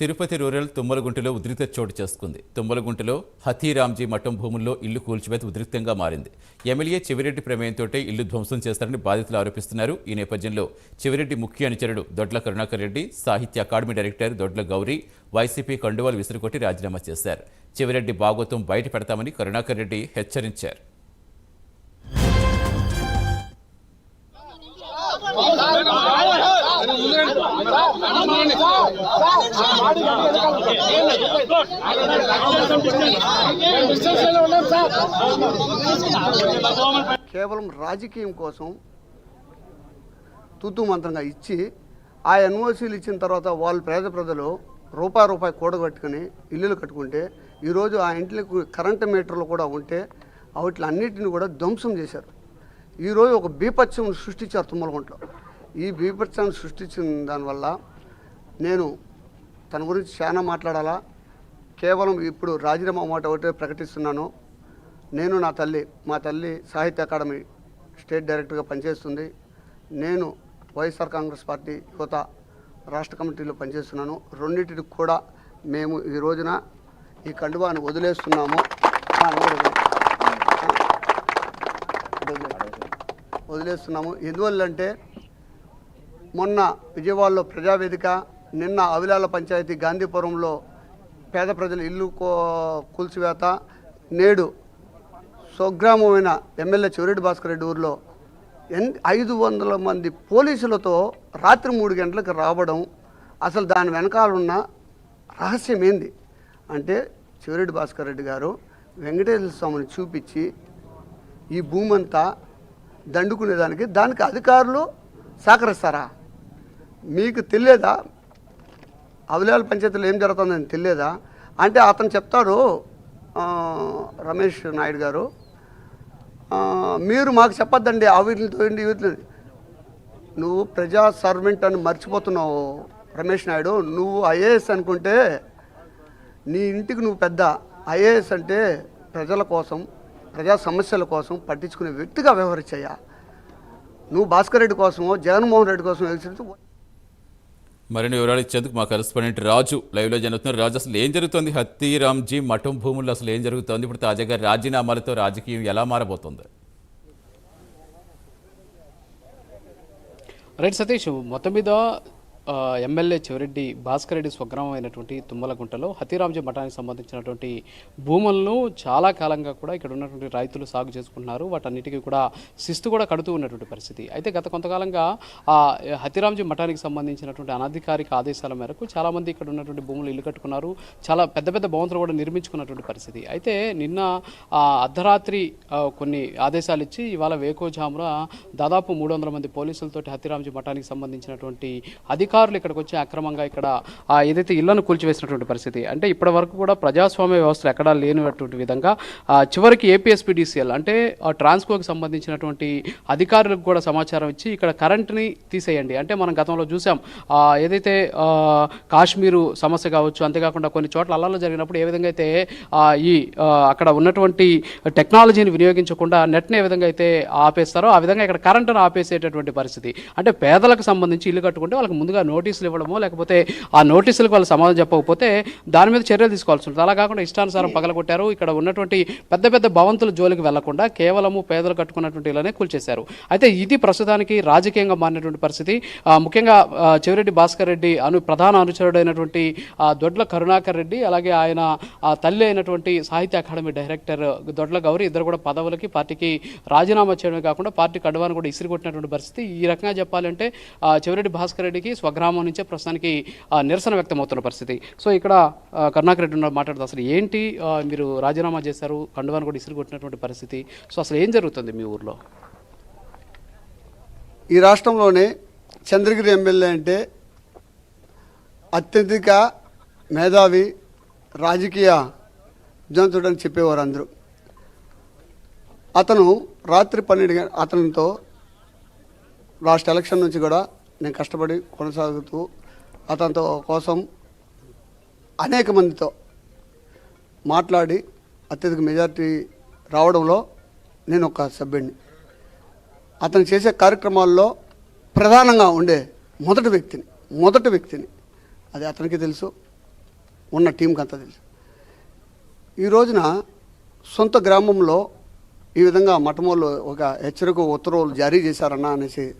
Tirupati rural తుమ్మలగుంటలో ఉద్రిక్త చోటు చేసుకుంది. తుమ్మలగుంటలో హతీరాంజీ మఠం భూముల్లో ఇల్లు కూల్చివేత ఉద్రిక్తంగా మారింది. ఎమ్మెల్యే చెవిరెడ్డి ప్రమేయంతో ఇల్లు ధ్వంసం చేస్తారని బాధితులు ఆరోపిస్తున్నారు. ఈ నేపథ్యంలో చెవిరెడ్డి ముఖ్య అనుచరుడు దొడ్ల Karunakar Reddy Sahitya academy director Dodla Gauri YCP కండువాలు విసిరికొట్టి రాజీనామా చేశారు. చెవిరెడ్డి బాగోతం బయట పెడతామని కరుణాకర్ రెడ్డి హెచ్చరించారు. కేవలం రాజకీయం కోసం తూతూ మంత్రంగా ఇచ్చి ఆ ఎన్ఓసీలు ఇచ్చిన తర్వాత వాళ్ళు పేద ప్రజలు రూపాయి రూపాయి కూడగట్టుకుని ఇల్లులు కట్టుకుంటే ఈరోజు ఆ ఇంట్లకు కరెంటు మీటర్లు కూడా ఉంటే వాటిలన్నిటిని కూడా ధ్వంసం చేశారు. ఈరోజు ఒక బీపత్సం సృష్టించారు తుమ్మలగుంటలో ఈ బీభత్సాన్ని సృష్టించిన దానివల్ల నేను తన గురించి చాలా మాట్లాడాలా? కేవలం ఇప్పుడు రాజీనామా మాట ఒకటే ప్రకటిస్తున్నాను. నేను నా తల్లి మా తల్లి సాహిత్య అకాడమీ స్టేట్ డైరెక్టర్గా పనిచేస్తుంది. నేను వైఎస్ఆర్ కాంగ్రెస్ పార్టీ యువత రాష్ట్ర కమిటీలో పనిచేస్తున్నాను. రెండింటికి కూడా మేము ఈ రోజున ఈ కండువాన్ని వదిలేస్తున్నాము. వదిలేస్తున్నాము. ఎందువల్లంటే మొన్న విజయవాడలో ప్రజావేదిక నిన్న అవిలాల పంచాయతీ గాంధీపురంలో పేద ప్రజల ఇల్లు కో కూల్చివేత నేడు స్వగ్రామమైన ఎమ్మెల్యే చివరెడ్డి భాస్కర్ రెడ్డి ఊరిలో ఎన్ ఐదు వందల మంది పోలీసులతో రాత్రి మూడు గంటలకు రావడం అసలు దాని వెనకాల ఉన్న రహస్యం ఏంది? అంటే చివరెడ్డి భాస్కర్ రెడ్డి గారు వెంకటేశ్వర స్వామిని చూపించి ఈ భూమంతా దండుకునేదానికి దానికి అధికారులు సహకరిస్తారా? మీకు తెలియదా? అవలేల పంచాయతీలో ఏం జరుగుతుందని తెలియదా? అంటే అతను చెప్తాడు రమేష్ నాయుడు గారు మీరు మాకు చెప్పొద్దండి ఆ వీటిని తోయండి వీటిని. నువ్వు ప్రజా సర్వెంట్ అని మర్చిపోతున్నావు రమేష్ నాయుడు. నువ్వు ఐఏఎస్ అనుకుంటే నీ ఇంటికి నువ్వు పెద్ద. ఐఏఎస్ అంటే ప్రజల కోసం ప్రజా సమస్యల కోసం పట్టించుకునే వ్యక్తిగా వ్యవహరించయ్యా. నువ్వు భాస్కర్ రెడ్డి కోసమో జగన్మోహన్ రెడ్డి కోసం వ్యవహరించు మరిన్ని వివరాలు ఇచ్చేందుకు మా కరెస్పాండెంట్ రాజు లైవ్లో జరుగుతున్నారు రాజు అసలు ఏం జరుగుతుంది? హత్తిరామ్జీ మఠం భూముల్లో అసలు ఏం జరుగుతోంది? ఇప్పుడు తాజాగా రాజీనామాలతో రాజకీయం ఎలా మారబోతుంది? రైట్ సతీష్ మొత్తం మీద ఎమ్మెల్యే చివరెడ్డి భాస్కర్ రెడ్డి స్వగ్రామం అయినటువంటి తుమ్మలగుంటలో హతీరాంజీ మఠానికి సంబంధించినటువంటి భూములను చాలా కాలంగా కూడా ఇక్కడ ఉన్నటువంటి రైతులు సాగు చేసుకుంటున్నారు. వాటన్నిటికీ కూడా శిస్తు కూడా కడుతూ ఉన్నటువంటి పరిస్థితి. అయితే గత కొంతకాలంగా ఆ హతీరాంజీ మఠానికి సంబంధించినటువంటి అనధికారిక ఆదేశాల మేరకు చాలామంది ఇక్కడ ఉన్నటువంటి భూములు ఇల్లు కట్టుకున్నారు. చాలా పెద్ద పెద్ద భవంతులు కూడా నిర్మించుకున్నటువంటి పరిస్థితి. అయితే నిన్న అర్ధరాత్రి కొన్ని ఆదేశాలు ఇచ్చి ఇవాళ వేకోజామున దాదాపు మూడు వందల మంది పోలీసులతోటి హతీరాంజీ మఠానికి సంబంధించినటువంటి అధికారులు ఇక్కడికి వచ్చి అక్రమంగా ఇక్కడ ఏదైతే ఇళ్ళను కూల్చివేసినటువంటి పరిస్థితి అంటే ఇప్పటి వరకు కూడా ప్రజాస్వామ్య వ్యవస్థలు ఎక్కడా లేనటువంటి విధంగా చివరికి ఏపీఎస్పీడీసీఎల్ అంటే ట్రాన్స్కోకి సంబంధించినటువంటి అధికారులకు కూడా సమాచారం ఇచ్చి ఇక్కడ కరెంట్ని తీసేయండి. అంటే మనం గతంలో చూసాం ఏదైతే కాశ్మీరు సమస్య కావచ్చు అంతేకాకుండా కొన్ని చోట్ల అల్లాలో జరిగినప్పుడు ఏ విధంగా అయితే ఈ అక్కడ ఉన్నటువంటి టెక్నాలజీని వినియోగించకుండా నెట్ని ఏ విధంగా అయితే ఆపేస్తారో ఆ విధంగా ఇక్కడ కరెంటును ఆపేసేటటువంటి పరిస్థితి. అంటే పేదలకు సంబంధించి ఇల్లు కట్టుకుంటే వాళ్ళకి ముందుగా నోటీసులు ఇవ్వడమో లేకపోతే ఆ నోటీసులకు వాళ్ళు సమాధానం చెప్పకపోతే దాని మీద చర్యలు తీసుకోవాల్సి ఉంటుంది. అలా కాకుండా ఇష్టానుసారం పగలగొట్టారు. ఇక్కడ ఉన్నటువంటి పెద్ద పెద్ద భవంతుల జోలికి వెళ్ళకుండా కేవలము పేదలు కట్టుకున్నటువంటి ఇళ్ళనే కూల్చేశారు. అయితే ఇది ప్రస్తుతానికి రాజకీయంగా మారినటువంటి పరిస్థితి. ముఖ్యంగా చెవిరెడ్డి భాస్కర్ రెడ్డి అను ప్రధాన అనుచరుడైనటువంటి దొడ్ల కరుణాకర్ రెడ్డి అలాగే ఆయన తల్లి అయినటువంటి సాహిత్య అకాడమీ డైరెక్టర్ దొడ్ల గౌరి ఇద్దరు కూడా పదవులకి పార్టీకి రాజీనామా చేయడమే కాకుండా పార్టీ కడవాన్ని కూడా ఇసిరి కొట్టినటువంటి పరిస్థితి. ఈ రకంగా చెప్పాలంటే చెవిరెడ్డి భాస్కర్ రెడ్డికి స్వగ్రామం నుంచే ప్రస్తుతానికి ఆ, నిరసన వ్యక్తమవుతున్న పరిస్థితి. సో ఇక్కడ కరుణాకర్ రెడ్డి ఉన్నారు మాట్లాడుతూ అసలు ఏంటి మీరు రాజీనామా చేశారు కండువాన్ని కూడా ఇసిరి కొట్టినటువంటి పరిస్థితి. సో అసలు ఏం జరుగుతుంది మీ ఊర్లో? ఈ రాష్ట్రంలోనే చంద్రగిరి ఎమ్మెల్యే అంటే అత్యధిక మేధావి రాజకీయ విద్వాంసుడు అని చెప్పేవారు అందరూ. అతను రాత్రి పన్నెండు అతనితో లాస్ట్ ఎలక్షన్ నుంచి కూడా నేను కష్టపడి కొనసాగుతూ అతనితో కోసం అనేక మందితో మాట్లాడి అత్యధిక మెజార్టీ రావడంలో నేను ఒక సభ్యుడిని అతను చేసే కార్యక్రమాల్లో ప్రధానంగా ఉండే మొదటి వ్యక్తిని మొదటి వ్యక్తిని. అది అతనికి తెలుసు ఉన్న టీంకి అంతా తెలుసు. ఈ రోజున సొంత గ్రామంలో ఈ విధంగా మఠమూలు ఒక హెచ్చరిక ఉత్తర్వులు జారీ చేశారన్నా అనేసి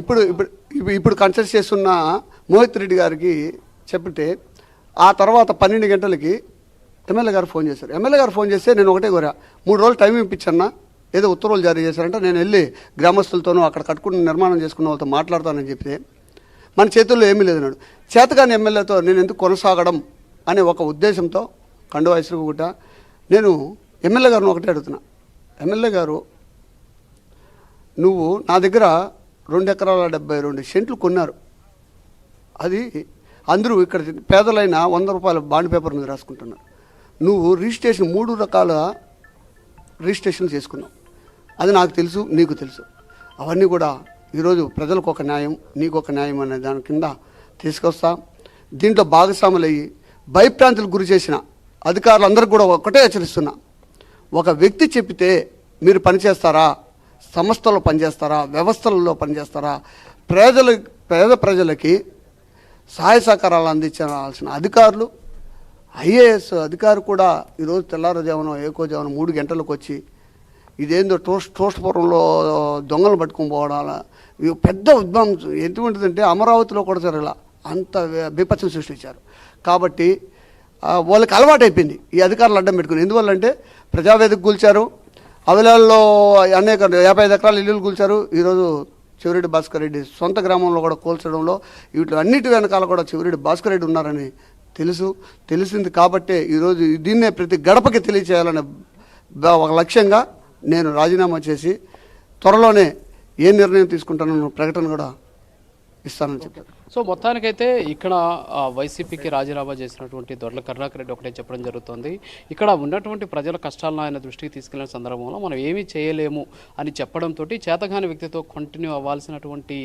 ఇప్పుడు ఇప్పుడు ఇప్పుడు- ఇప్పుడు కన్సల్ట్ చేస్తున్న మోహిత్ రెడ్డి గారికి చెప్తే ఆ తర్వాత పన్నెండు గంటలకి ఎమ్మెల్యే గారు ఫోన్ చేశారు. ఎమ్మెల్యే గారు ఫోన్ చేస్తే నేను ఒకటే కోరా. మూడు రోజులు టైం ఇప్పించన్నా ఏదో ఉత్తర్వులు జారీ చేశారంటే నేను వెళ్ళి గ్రామస్తులతోనూ అక్కడ కట్టుకుని నిర్మాణం చేసుకున్న వాళ్ళతో మాట్లాడతానని చెప్తే మన చేతుల్లో ఏమీ లేదన్నాడు చేతగాని ఎమ్మెల్యేతో నేను ఎందుకు కొనసాగడం అనే ఒక ఉద్దేశంతో కండువా ఇసురుగుట నేను ఎమ్మెల్యే గారిని ఒకటే అడుగుతున్నా. ఎమ్మెల్యే గారు నువ్వు నా దగ్గర రెండు ఎకరాల డెబ్బై రెండు సెంట్లు కొన్నారు. అది అందరూ ఇక్కడ పేదలైన వంద రూపాయల బాండ్ పేపర్ మీద రాసుకుంటున్నారు. నువ్వు రిజిస్ట్రేషన్ మూడు రకాల రిజిస్ట్రేషన్ చేసుకున్నావు. అది నాకు తెలుసు నీకు తెలుసు. అవన్నీ కూడా ఈరోజు ప్రజలకు ఒక న్యాయం నీకు ఒక న్యాయం అనే దాని కింద తీసుకొస్తా. దీంట్లో భాగస్వాములయ్యి భయప్రాంతులకు గురి చేసిన అధికారులందరికీ కూడా ఒకటే హెచ్చరిస్తున్నా. ఒక వ్యక్తి చెప్పితే మీరు పనిచేస్తారా సంస్థలో పనిచేస్తారా? వ్యవస్థలలో పనిచేస్తారా? ప్రజల పేద ప్రజలకి సహాయ సహకారాలు అందించాల్సిన అధికారులు ఐఏఎస్ అధికారి కూడా ఈరోజు తెల్లారుజామున ఏకోజామున మూడు గంటలకు వచ్చి ఇదేందో టోస్ట్ టోస్ట్పురంలో దొంగలు పట్టుకుని పోవడాల ఇవి పెద్ద ఉద్యమం ఎటువంటిదంటే అమరావతిలో కూడా జరగల అంత బీపత్సం సృష్టించారు. కాబట్టి వాళ్ళకి అలవాటు అయిపోయింది ఈ అధికారులు అడ్డం పెట్టుకుని. ఎందువల్ల అంటే ప్రజావేదిక కూల్చారు అవిలాల్లో అనేక యాభై ఐదు ఎకరాల ఇల్లులు కూల్చారు. ఈరోజు చివరెడ్డి భాస్కర్ రెడ్డి సొంత గ్రామంలో కూడా కూల్చడంలో వీటి అన్నిటి వెనకాల కూడా చివరెడ్డి భాస్కర్ రెడ్డి ఉన్నారని తెలుసు. తెలిసింది కాబట్టే ఈరోజు దీన్నే ప్రతి గడపకి తెలియచేయాలనే ఒక లక్ష్యంగా నేను రాజీనామా చేసి త్వరలోనే ఏ నిర్ణయం తీసుకుంటానో ప్రకటన కూడా ఇస్తానని చెప్పారు. సో మొత్తానికైతే ఇక్కడ వైసీపీకి రాజీనామా చేసినటువంటి దొరల కరుణాకర్ రెడ్డి ఒకటే చెప్పడం జరుగుతుంది. ఇక్కడ ఉన్నటువంటి ప్రజల కష్టాలను ఆయన దృష్టికి తీసుకెళ్ళిన సందర్భంలో మనం ఏమీ చేయలేము అని చెప్పడంతో చేతగాని వ్యక్తితో కంటిన్యూ అవ్వాల్సినటువంటి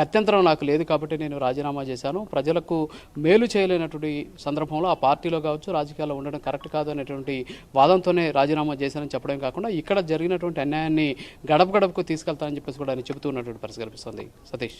గత్యంతరం నాకు లేదు కాబట్టి నేను రాజీనామా చేశాను. ప్రజలకు మేలు చేయలేనటువంటి సందర్భంలో ఆ పార్టీలో కావచ్చు రాజకీయాల్లో ఉండడం కరెక్ట్ కాదు అనేటువంటి వాదంతోనే రాజీనామా చేశానని చెప్పడం కాకుండా ఇక్కడ జరిగినటువంటి అన్యాయాన్ని గడప గడపకు తీసుకెళ్తానని చెప్పేసి కూడా ఆయన చెబుతూ ఉన్నటువంటి పరిస్థితి కనిపిస్తుంది. సతీష్.